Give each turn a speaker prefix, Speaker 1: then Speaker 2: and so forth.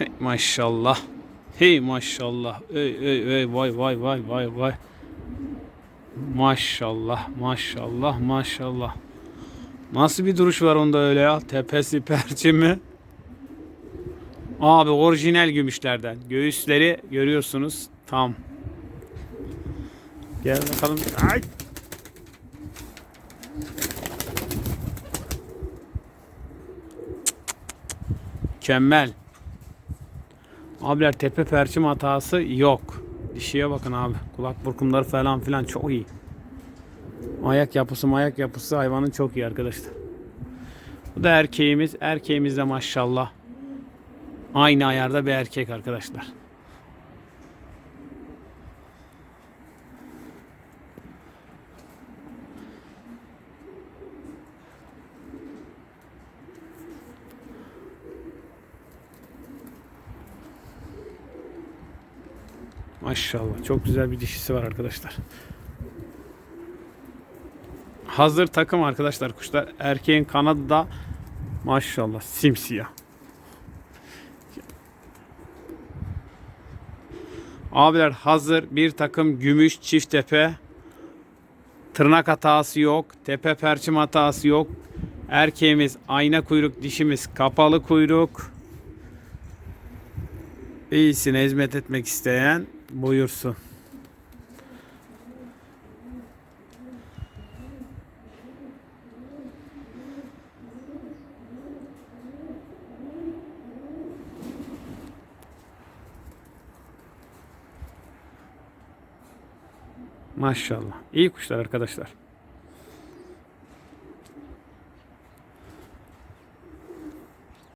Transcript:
Speaker 1: Hey maşallah. Hey maşallah. Ey ey ey vay vay vay vay vay. Maşallah maşallah maşallah. Nasıl bir duruş var onda öyle ya? Tepesi perçemi. Abi orijinal gümüşlerden. Göğüsleri görüyorsunuz. Tam. Gel bakalım. Ay. Mükemmel. Abiler tepe perçim hatası yok. Dişiye bakın abi. Kulak burkumları falan filan çok iyi. Ayak yapısı ayak yapısı hayvanın çok iyi arkadaşlar. Bu da erkeğimiz. Erkeğimiz de maşallah. Aynı ayarda bir erkek arkadaşlar. Maşallah çok güzel bir dişisi var arkadaşlar. Hazır takım arkadaşlar kuşlar. Erkeğin kanadı da maşallah simsiyah. Abiler hazır bir takım gümüş çift tepe. Tırnak hatası yok. Tepe perçim hatası yok. Erkeğimiz ayna kuyruk, dişimiz kapalı kuyruk. İyisine hizmet etmek isteyen buyursun. Maşallah. İyi kuşlar arkadaşlar.